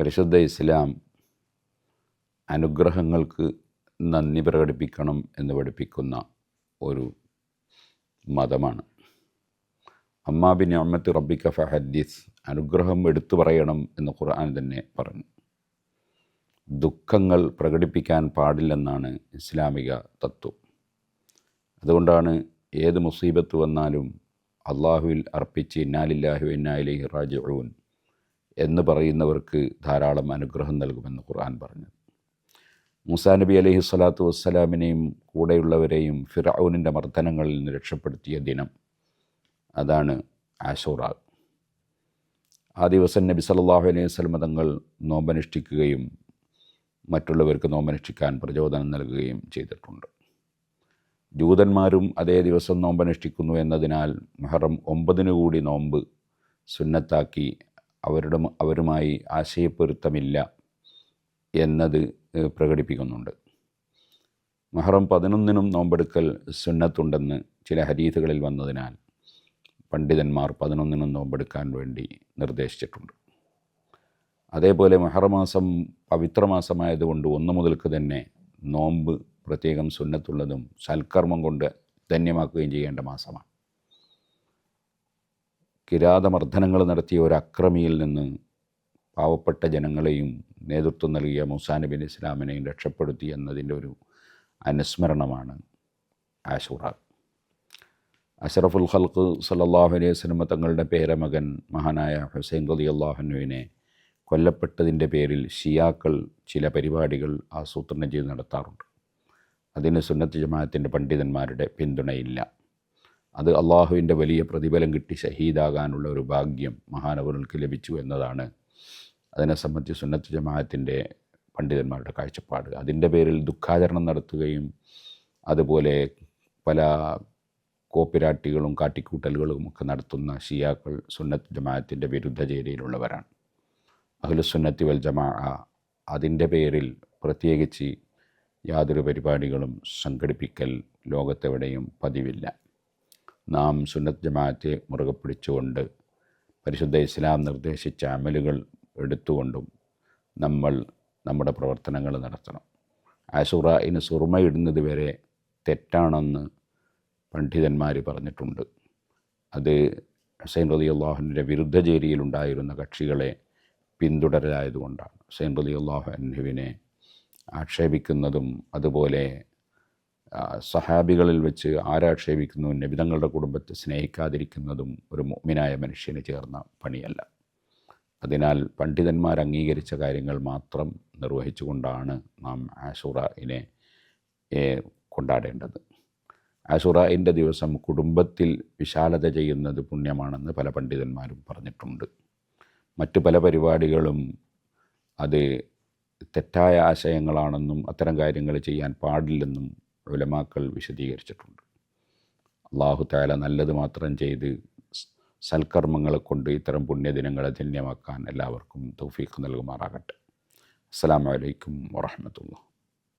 പരിശുദ്ധ ഇസ്ലാം അനുഗ്രഹങ്ങൾക്ക് നന്ദി പ്രകടിപ്പിക്കണം എന്ന് പഠിപ്പിക്കുന്ന ഒരു മതമാണ്. അമ്മാബിൻ അമ്മത്ത് റബ്ബിക്ക ഫഹദ്ദീസ് അനുഗ്രഹം എടുത്തു പറയണം എന്ന് ഖുർആൻ തന്നെ പറഞ്ഞു. ദുഃഖങ്ങൾ പ്രകടിപ്പിക്കാൻ പാടില്ലെന്നാണ് ഇസ്ലാമിക തത്വം. അതുകൊണ്ടാണ് ഏത് മുസീബത്ത് വന്നാലും അള്ളാഹുവിൽ അർപ്പിച്ച് ഇന്നാലില്ലാഹു ഇന്നാലി റാജിഊൻ എന്ന് പറയുന്നവർക്ക് ധാരാളം അനുഗ്രഹം നൽകുമെന്ന് ഖുർആൻ പറഞ്ഞു മൂസാ നബി അലഹി സ്വലാത്തു വസ്സലാമിനെയും കൂടെയുള്ളവരെയും ഫിറൌനിന്റെ മർദ്ദനങ്ങളിൽ നിന്ന് രക്ഷപ്പെടുത്തിയ ദിനം. അതാണ് ആഷൂറ. ആ ദിവസം നബി സല്ലല്ലാഹു അലൈഹി വസ്ലം തങ്ങൾ നോമ്പനുഷ്ഠിക്കുകയും മറ്റുള്ളവർക്ക് നോമ്പനുഷ്ഠിക്കാൻ പ്രചോദനം നൽകുകയും ചെയ്തിട്ടുണ്ട്. ജൂതന്മാരും അതേ ദിവസം നോമ്പനുഷ്ഠിക്കുന്നു എന്നതിനാൽ മെഹറം ഒമ്പതിനു കൂടി നോമ്പ് സുന്നത്താക്കി അവരുടെ അവരുമായി ആശയപ്പൊരുത്തമില്ല എന്നത് പ്രകടിപ്പിക്കുന്നുണ്ട്. മഹറം പതിനൊന്നിനും നോമ്പെടുക്കൽ സുന്നത്തുണ്ടെന്ന് ചില ഹരീതുകളിൽ വന്നതിനാൽ പണ്ഡിതന്മാർ പതിനൊന്നിനും നോമ്പെടുക്കാൻ വേണ്ടി നിർദ്ദേശിച്ചിട്ടുണ്ട്. അതേപോലെ മഹറമാസം പവിത്രമാസമായതുകൊണ്ട് ഒന്ന് മുതൽക്ക് തന്നെ നോമ്പ് പ്രത്യേകം സുന്നത്തുള്ളതും സൽക്കർമ്മം കൊണ്ട് ധന്യമാക്കുകയും ചെയ്യേണ്ട മാസമാണ്. കിരാതമർദ്ദനങ്ങൾ നടത്തിയ ഒരു അക്രമിയിൽ നിന്ന് പാവപ്പെട്ട ജനങ്ങളെയും നേതൃത്വം നൽകിയ മൂസാ നബി ഇസ്ലാമിനെയും രക്ഷപ്പെടുത്തി എന്നതിന്റെ ഒരു അനുസ്മരണമാണ് ആഷൂറ. അഷറഫുൽ ഖൽക്ക് സല്ലാഹു അലൈഹി വസ്ലമ തങ്ങളുടെ പേരമകൻ മഹാനായ ഹുസൈൻ റലി അള്ളാഹുനുവിനെ കൊല്ലപ്പെട്ടതിന്റെ പേരിൽ ഷിയാക്കൾ ചില പരിപാടികൾ ആസൂത്രണം ചെയ്ത് നടത്താറുണ്ട്. അതിന് സുന്നത്ത് ജമാഅത്തിന്റെ പണ്ഡിതന്മാരുടെ പിന്തുണയില്ല. അത് അള്ളാഹുവിന്റെ വലിയ പ്രതിഫലം കിട്ടി ഷഹീദാകാനുള്ള ഒരു ഭാഗ്യം മഹാനവർക്ക് ലഭിച്ചു എന്നതാണ്. അതിനെ സംബന്ധിച്ച് സുന്നത്ത് ജമാഅത്തിന്റെ പണ്ഡിതന്മാരുടെ കാഴ്ചപ്പാട്. അതിന്റെ പേരിൽ ദുഃഖാചരണം നടത്തുകയും അതുപോലെ പല കോപ്പിരാട്ടികളും കാട്ടിക്കൂട്ടലുകളും ഒക്കെ നടത്തുന്ന ഷിയാക്കൾ സുന്നത്ത് ജമാഅത്തിന്റെ വിരുദ്ധ ചേരിയിലുള്ളവരാണ് അഖിലുസുന്നത്തി വൽ ജമാ അതിന്റെ പേരിൽ പ്രത്യേകിച്ച് യാതൊരു പരിപാടികളും സംഘടിപ്പിക്കൽ ലോകത്തെവിടെയും പതിവില്ല. നാം സുന്നത്ത് ജമാഅത്തെ മുറുകെ പിടിച്ചുകൊണ്ട് പരിശുദ്ധ ഇസ്ലാം നിർദ്ദേശിച്ച അമലുകൾ എടുത്തുകൊണ്ടും നമ്മൾ നമ്മുടെ പ്രവർത്തനങ്ങൾ നടത്തണം. ആസുറ ഇന് സുറുമയിടുന്നത് വരെ തെറ്റാണെന്ന് പണ്ഡിതന്മാർ പറഞ്ഞിട്ടുണ്ട്. അത് ഹുസൈൻ റതി അള്ളാഹുവിന്റെ വിരുദ്ധ ചേരിയിലുണ്ടായിരുന്ന കക്ഷികളെ പിന്തുടരായതുകൊണ്ടാണ് ഹുസൈൻ റതി അള്ളാഹു അൻഹുവിനെ ആക്ഷേപിക്കുന്നതും അതുപോലെ സഹാബികളിൽ വെച്ച് ആരാക്ഷേപിക്കുന്നു നബിതങ്ങളുടെ കുടുംബത്തെ സ്നേഹിക്കാതിരിക്കുന്നതും ഒരു മുഗ്മിനായ മനുഷ്യന് ചേർന്ന പണിയല്ല. അതിനാൽ പണ്ഡിതന്മാർ അംഗീകരിച്ച കാര്യങ്ങൾ മാത്രം നിർവഹിച്ചുകൊണ്ടാണ് നാം ആഷുറയിനെ കൊണ്ടാടേണ്ടത്. ആഷുറയിന്റെ ദിവസം കുടുംബത്തിൽ വിശാലത ചെയ്യുന്നത് പുണ്യമാണെന്ന് പല പണ്ഡിതന്മാരും പറഞ്ഞിട്ടുണ്ട്. മറ്റു പല പരിപാടികളും അത് തെറ്റായ ആശയങ്ങളാണെന്നും അത്തരം കാര്യങ്ങൾ ചെയ്യാൻ പാടില്ലെന്നും ഉലമാക്കൾ വിശദീകരിച്ചിട്ടുണ്ട്. അള്ളാഹു താല നല്ലത് മാത്രം ചെയ്ത് സൽക്കർമ്മങ്ങളെ കൊണ്ട് ഇത്തരം പുണ്യദിനങ്ങളെ ധന്യമാക്കാൻ എല്ലാവർക്കും തൗഫീഖ് നൽകുമാറാകട്ടെ. അസ്സാം വലൈക്കും വാഹമത്തുള്ള